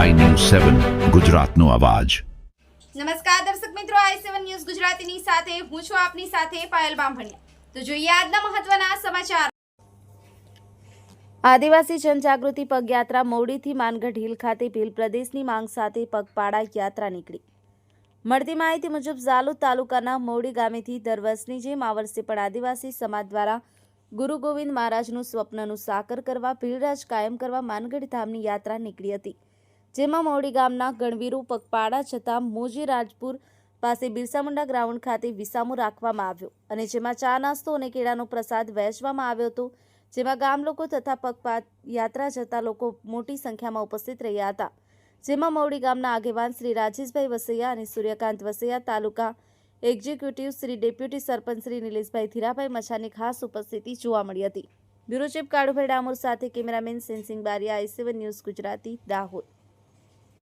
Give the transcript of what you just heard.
સેવન ગુજરાતનો અવાજ. નમસ્કાર દર્શક મિત્રો આઈ સેવન ન્યૂઝ ગુજરાતીની સાથે હું છું આપની સાથે પાયલ બામભણિયા. તો જોઈએ આજના મહત્વના સમાચાર. આદિવાસી જનજાગૃતિ પગયાત્રા મોવડીથી માનગઢ હિલ ખાતે ભીલ પ્રદેશની માંગ સાથે પગપાળા યાત્રા નીકળી. મળતી માહિતી મુજબ ઝાલોદ તાલુકાના મોવડી ગામેથી દર વર્ષની જેમ આ વર્ષે પણ આદિવાસી સમાજ દ્વારા ગુરુ ગોવિંદ મહારાજનું સ્વપ્નનું સાકર કરવા ભીલરાજ કાયમ કરવા માનગઢ ધામની યાત્રા નીકળી હતી. જેમાં મોવડી ગામના ગણવીરો પગપાળા જતા મોજી રાજપુર પાસે બિરસા મુંડા ગ્રાઉન્ડ ખાતે વિસામો રાખવામાં આવ્યો અને જેમાં ચા નાસ્તો અને કેળાનો પ્રસાદ વહેંચવામાં આવ્યો હતો, જેમાં ગામ લોકો તથા પગપાત યાત્રા જતા લોકો મોટી સંખ્યામાં ઉપસ્થિત રહ્યા હતા. જેમાં મવડી ગામના આગેવાન શ્રી રાજેશભાઈ વસૈયા અને સૂર્યકાંત વસૈયા, તાલુકા એક્ઝિક્યુટિવ શ્રી ડેપ્યુટી સરપંચ શ્રી નિલેશભાઈ ધીરાભાઈ મછાની ખાસ ઉપસ્થિતિ જોવા મળી હતી. બ્યુરો ચીફ કાળુભાઈ ડામોર સાથે cameraman Sensing Bariya, I news Gujarati, Dahod.